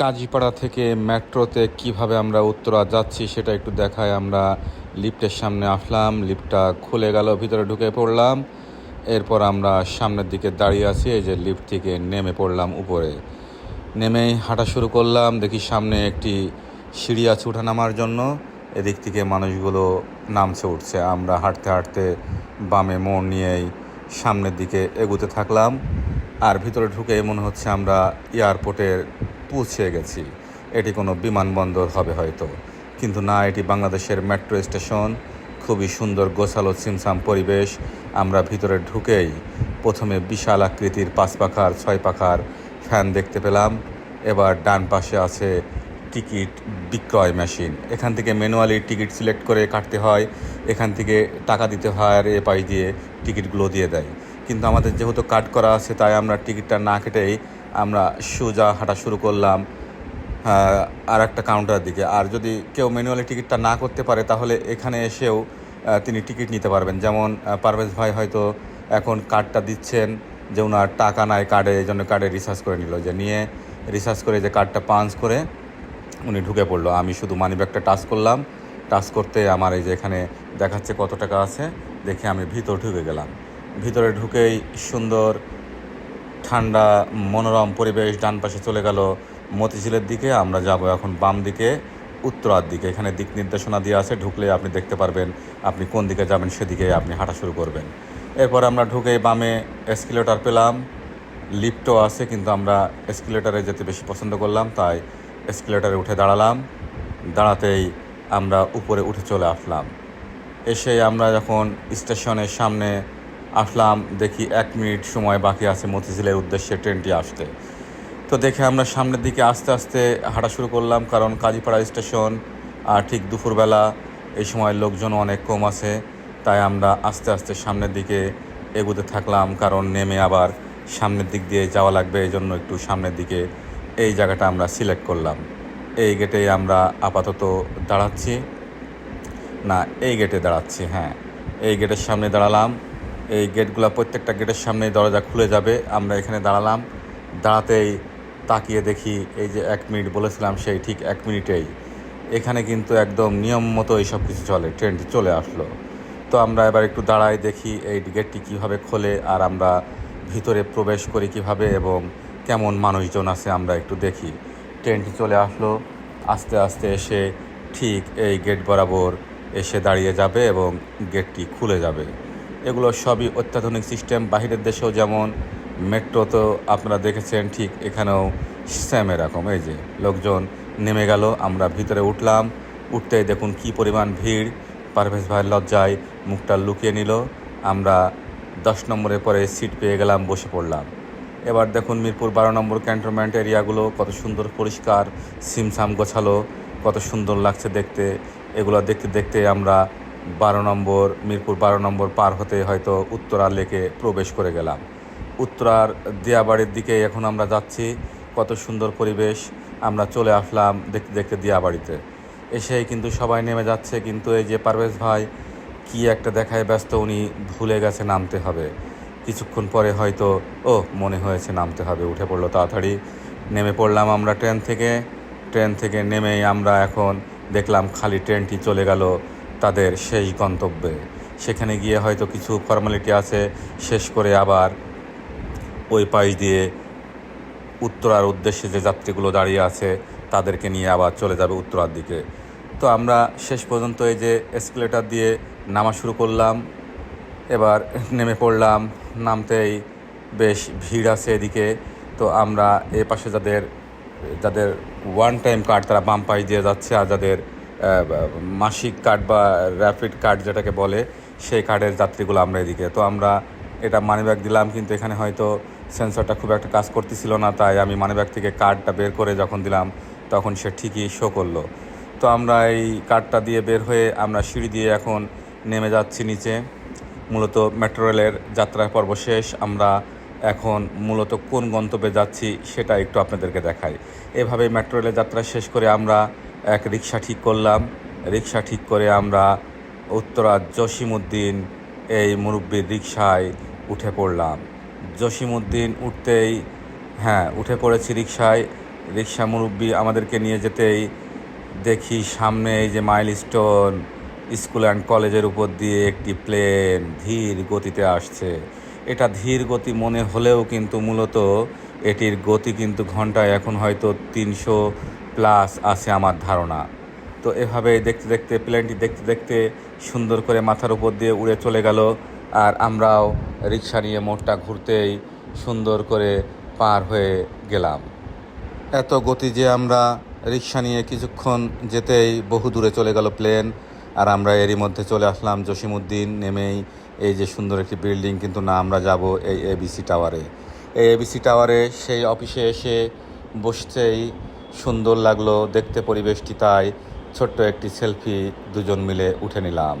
কাজীপাড়া থেকে মেট্রোতে কীভাবে আমরা উত্তরা যাচ্ছি সেটা একটু দেখায় আমরা লিফটের সামনে আসলাম, লিফটটা খুলে গেল, ভিতরে ঢুকে পড়লাম। এরপর আমরা সামনের দিকে দাঁড়িয়ে আছি, এই যে লিফট থেকে নেমে পড়লাম উপরে। নেমেই হাঁটা শুরু করলাম, দেখি সামনে একটি সিঁড়ি আছে উঠা নামার জন্য। এদিক থেকে মানুষগুলো নামছে, উঠছে। আমরা হাঁটতে হাঁটতে বামে মোড় নিয়েই সামনের দিকে এগুতে থাকলাম। আর ভিতরে ঢুকে মনে হচ্ছে আমরা এয়ারপোর্টের পৌঁছে গেছি। এটি কোনো বিমানবন্দর হবে হয়তো। কিন্তু না, এটি বাংলাদেশের মেট্রো স্টেশন। খুবই সুন্দর, গোছালো সিমসাম পরিবেশ। আমরা ভিতরে ঢুকেই প্রথমে বিশাল আকৃতির পাঁচ পাখার ছয় পাখার ফ্যান দেখতে পেলাম। এবার ডান পাশে আছে টিকিট বিক্রয় মেশিন। এখান থেকে ম্যানুয়ালি টিকিট সিলেক্ট করে কাটতে হয়। এখান থেকে টাকা দিতে হয় আর এ পাশ দিয়ে টিকিটগুলো দিয়ে দেয়। কিন্তু আমাদের যেহেতু কাট করা আছে, তাই আমরা টিকিটটা না কেটেই আমরা সোজা হাঁটা শুরু করলাম আর একটা কাউন্টারের দিকে। আর যদি কেউ ম্যানুয়ালি টিকিটটা না করতে পারে, তাহলে এখানে এসেও তিনি টিকিট নিতে পারবেন। যেমন পারভেজ ভাই হয়তো এখন কার্ডটা দিচ্ছেন যে ওনার টাকা নাই কার্ডে এই জন্য কার্ডে রিচার্জ করে নিল। যে নিয়ে রিচার্জ করে যে কার্ডটা পাঞ্চ করে উনি ঢুকে পড়ল। আমি শুধু মানি ব্যাগটা টাচ করলাম। টাচ করতে আমার এই যে এখানে দেখাচ্ছে কত টাকা আছে। দেখে আমি ভিতর ঢুকে গেলাম। ভিতরে ঢুকেই সুন্দর ঠান্ডা, মনোরম পরিবেশ ডান পাশে চলে গেল মতিঝিলের দিকে। আমরা যাব এখন বাম দিকে, উত্তরার দিকে। এখানে দিক নির্দেশনা দিয়ে আছে, ঢুকলে আপনি দেখতে পারবেন আপনি কোন দিকে যাবেন সেদিকে আপনি হাঁটা শুরু করবেন। এরপর আমরা ঢুকে বামে এসকিলেটর পেলাম। লিফটও আছে, কিন্তু আমরা এসকিলেটারে যেতে বেশি পছন্দ করলাম, তাই এসকিলেটারে উঠে দাঁড়ালাম। দাঁড়াতেই আমরা উপরে উঠে চলে আসলাম। এসে আমরা যখন স্টেশনের সামনে আসলাম, দেখি এক মিনিট সময় বাকি আছে মতিঝিলের উদ্দেশ্যে ট্রেনটি আসতে। তো দেখে আমরা সামনের দিকে আস্তে আস্তে হাঁটা শুরু করলাম, কারণ কাজীপাড়া স্টেশন আর ঠিক দুপুরবেলা এই সময় লোকজন অনেক কম আছে, তাই আমরা আস্তে আস্তে সামনের দিকে এগুতে থাকলাম, কারণ নেমে আবার সামনের দিক দিয়ে যাওয়া লাগবে এই জন্য একটু সামনের দিকে এই জায়গাটা আমরা সিলেক্ট করলাম। এই গেটে আমরা আপাতত দাঁড়াচ্ছি। না, এই গেটে দাঁড়াচ্ছি হ্যাঁ। এই গেটের সামনে দাঁড়ালাম এই গেটগুলো প্রত্যেকটা গেটের সামনে দরজা খুলে যাবে। আমরা এখানে দাঁড়ালাম। দাঁড়াতেই তাকিয়ে দেখি এই যে এক মিনিট বলেছিলাম সেই ঠিক এক মিনিটেই। এখানে কিন্তু একদম নিয়ম মতো এইসব কিছু চলে ট্রেনটি চলে আসলো। তো আমরা এবার একটু দাঁড়াই দেখি এই গেটটি কীভাবে খোলে আর আমরা ভিতরে প্রবেশ করি কীভাবে এবং কেমন মানুষজন আছে আমরা একটু দেখি। ট্রেনটি চলে আসলো। আস্তে আস্তে এসে ঠিক এই গেট বরাবর এসে দাঁড়িয়ে যাবে এবং গেটটি খুলে যাবে। এগুলো সবই অত্যাধুনিক সিস্টেম। বাহিরের দেশেও যেমন মেট্রো তো আপনারা দেখেছেন, ঠিক এখানেও সেম এরকম। এই যে লোকজন নেমে গেল, আমরা ভিতরে উঠলাম। উঠতেই দেখুন কি পরিমাণ ভিড়। পারভেজ ভাইয়ের লজ্জায় মুখটা লুকিয়ে নিল। আমরা দশ নম্বরের পরে সিট পেয়ে গেলাম, বসে পড়লাম। এবার দেখুন মিরপুর বারো নম্বর ক্যান্টনমেন্ট এরিয়াগুলো কত সুন্দর পরিষ্কার, সিমসাম গোছালো, কত সুন্দর লাগছে দেখতে। এগুলো দেখতে দেখতে আমরা বারো নম্বর, মিরপুর বারো নম্বর পার হতে হয়তো উত্তরা লেকে প্রবেশ করে গেলাম। উত্তরার দিয়াবাড়ির দিকে এখন আমরা যাচ্ছি। কত সুন্দর পরিবেশ। আমরা চলে আসলাম দেখতে দেখতে দিয়াবাড়িতে। এসেই কিন্তু সবাই নেমে যাচ্ছে। কিন্তু এই যে পারভেজ ভাই, কি একটা দেখায় ব্যস্ত, উনি ভুলে গেছে নামতে হবে। কিছুক্ষণ পরে হয়তো ও মনে হয়েছে নামতে হবে। উঠে পড়ল তাড়াতাড়ি। নেমে পড়লাম আমরা ট্রেন থেকে। ট্রেন থেকে নেমেই আমরা এখন দেখলাম খালি ট্রেনটি চলে গেল তাদের শেষ গন্তব্যে। সেখানে গিয়ে হয়তো কিছু ফর্মালিটি আছে, শেষ করে আবার ওই পাশ দিয়ে উত্তরার উদ্দেশ্যে যে যাত্রীগুলো দাঁড়িয়ে আছে, তাদেরকে নিয়ে আবার চলে যাবে উত্তরার দিকে। তো আমরা শেষ পর্যন্ত এই যে এসকেলেটার দিয়ে নামা শুরু করলাম, এবার নেমে পড়লাম, নামতেই বেশ ভিড় আছে এদিকে। তো আমরা এ পাশে যাদের যাদের ওয়ান টাইম কার্ড তারা বাম পাশ দিয়ে যাচ্ছে আর যাদের মাসিক কার্ড বা র্যাপিড কার্ড যেটাকে বলে, সেই কার্ডের যাত্রীগুলো আমরা এদিকে। তো আমরা এটা মানিব্যাগ দিলাম, কিন্তু এখানে হয়তো সেন্সরটা খুব একটা কাজ করতেছিল না, তাই আমি মানিব্যাগ থেকে কার্ডটা বের করে যখন দিলাম, তখন সে ঠিকই শো করল। তো আমরা এই কার্ডটা দিয়ে বের হয়ে আমরা সিঁড়ি দিয়ে এখন নেমে যাচ্ছি নিচে। মূলত মেট্রো রেলের যাত্রা পর্ব শেষ। আমরা এখন মূলত কোন গন্তব্যে যাচ্ছি সেটা একটু আপনাদেরকে দেখাই। এভাবে মেট্রো রেলের যাত্রা শেষ করে আমরা এক রিক্সা ঠিক করলাম। রিক্সা ঠিক করে আমরা উত্তরা জসিমউদ্দিন এই মুরব্বীর রিক্সায় উঠে পড়লাম। জসিমউদ্দিন উঠতেই হ্যাঁ উঠে পড়েছি রিক্সায় রিক্সা মুরব্বী আমাদেরকে নিয়ে যেতেই দেখি সামনে এই যে মাইলস্টোন স্কুল অ্যান্ড কলেজের উপর দিয়ে একটি প্লেন ধীর গতিতে আসছে। এটা ধীর গতি মনে হলেও কিন্তু মূলত এটির গতি কিন্তু ঘন্টায় এখন হয়তো তিনশো প্লাস আছে আমার ধারণা। তো এভাবে দেখতে দেখতে, প্লেনটি দেখতে দেখতে সুন্দর করে মাথার উপর দিয়ে উড়ে চলে গেল আর আমরাও রিক্সা নিয়ে মোড়টা ঘুরতেই সুন্দর করে পার হয়ে গেলাম। এত গতি যে আমরা রিক্সা নিয়ে কিছুক্ষণ যেতেই বহু দূরে চলে গেল প্লেন আর আমরা এরই মধ্যে চলে আসলাম জসিমুদ্দিন নেমেই। এই যে সুন্দর একটি বিল্ডিং, কিন্তু না, আমরা যাব এই এবিসি টাওয়ারে। এই এবিসি টাওয়ারে সেই অফিসে এসে বসতেই সুন্দর লাগল দেখতে পরিবেশটি তাই। ছোট্ট একটি সেলফি দুজন মিলে উঠে নিলাম।